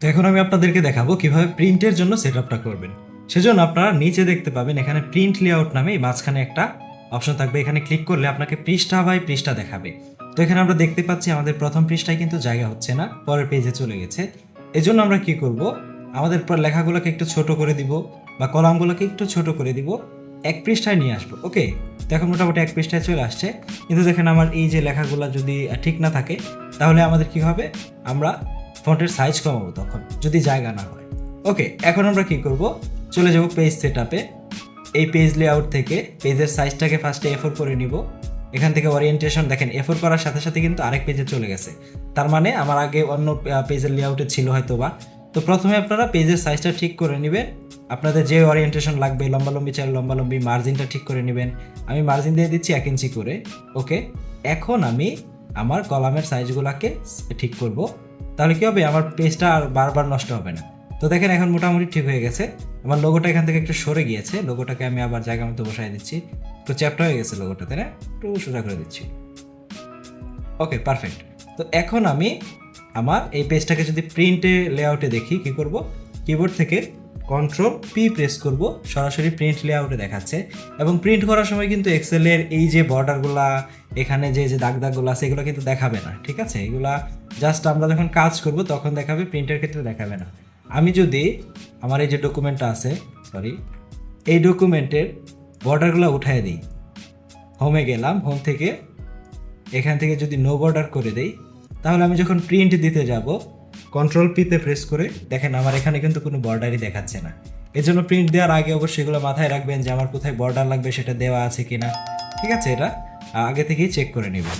তো এখন আমি আপনাদেরকে দেখাবো কীভাবে প্রিন্টের জন্য সেট আপটা করবেন। সেজন্য আপনারা নিচে দেখতে পাবেন এখানে প্রিন্ট লেআউট নামে মাঝখানে একটা অপশন থাকবে। এখানে ক্লিক করলে আপনাকে পৃষ্ঠা বাই পৃষ্ঠা দেখাবে। তো এখানে আমরা দেখতে পাচ্ছি আমাদের প্রথম পৃষ্ঠায় কিন্তু জায়গা হচ্ছে না, পরের পেজে চলে গেছে। এজন্য আমরা কি করব? আমাদের লেখাগুলোকে একটু ছোট করে দিব বা কলামগুলোকে একটু ছোট করে দিব। এক পৃষ্ঠায় নিয়ে আসব, ওকে? তো এখন মোটামুটি এক পৃষ্ঠায় চলে আসছে। কিন্তু দেখেন আমার এই যে লেখাগুলো যদি ঠিক না থাকে, তাহলে আমাদের কি হবে? আমরা ফন্টের সাইজ কমাবো তখন, যদি জায়গা না হয়। ওকে এখন আমরা কি করব? চলে যাব পেজ সেট আপে এই পেজ লেআউট থেকে পেজের সাইজটাকে ফার্স্টে এফোর করে নিব। এখান থেকে ওরিয়েন্টেশন দেখেন এফোর করার সাথে সাথে কিন্তু আরেক পেজে চলে গেছে। তার মানে আমার আগে অন্য পেজের লেআউটে ছিল হয়তো বা তো প্রথমে আপনারা পেজের সাইজটা ঠিক করে নেবেন। আপনাদের যে ওরিয়েন্টেশন লাগবে, লম্বালম্বি চাই লম্বালম্বি মার্জিনটা ঠিক করে নেবেন। আমি মার্জিন দিয়ে দিচ্ছি এক ইঞ্চি করে। ওকে এখন আমি আমার কলামের সাইজগুলোকে ঠিক করব। তাহলে কি হবে? আমার পেজটা আর বারবার নষ্ট হবে না। তো দেখেন, এখন মোটামুটি ঠিক হয়ে গেছে। আমার লোগোটা এখান থেকে একটু সরে গিয়েছে। লোগোটাকে আমি আবার জায়গা মতো বসাই দিচ্ছি। তো চ্যাপটা হয়ে গেছে লোগোটা তাই না? একটু সোজা করে দিচ্ছি। ওকে পারফেক্ট তো এখন আমি আমার এই পেজটাকে যদি প্রিন্টে লেআউটে দেখি, কি করব? কিবোর্ড থেকে কন্ট্রোল পি প্রেস করব, সরাসরি প্রিন্ট লেআউটে দেখাচ্ছে। এবং প্রিন্ট করার সময় কিন্তু এক্সেলের এই যে বর্ডারগুলা এখানে যে যে দাগ দাগগুলো আছে, এগুলো কিন্তু দেখাবে না, ঠিক আছে? এগুলা জাস্ট আমরা যখন কাজ করব, তখন দেখাবে প্রিন্টের ক্ষেত্রে দেখাবে না। আমি যদি, আমার এই যে ডকুমেন্টটা আছে সরি এই ডকুমেন্টের বর্ডারগুলো উঠায় দিই হোমে গেলাম হোম থেকে, এখান থেকে যদি নো বর্ডার করে দেই, তাহলে আমি যখন প্রিন্ট দিতে যাব কন্ট্রোল পিতে প্রেস করে, দেখেন আমার এখানে কিন্তু কোনো বর্ডারই দেখাচ্ছে না। এজন্য প্রিন্ট দেওয়ার আগে অবশ্যই এগুলো মাথায় রাখবেন যে আমার কোথায় বর্ডার লাগবে সেটা দেওয়া আছে কিনা। ঠিক আছে এটা? আগে থেকেই চেক করে নেবেন।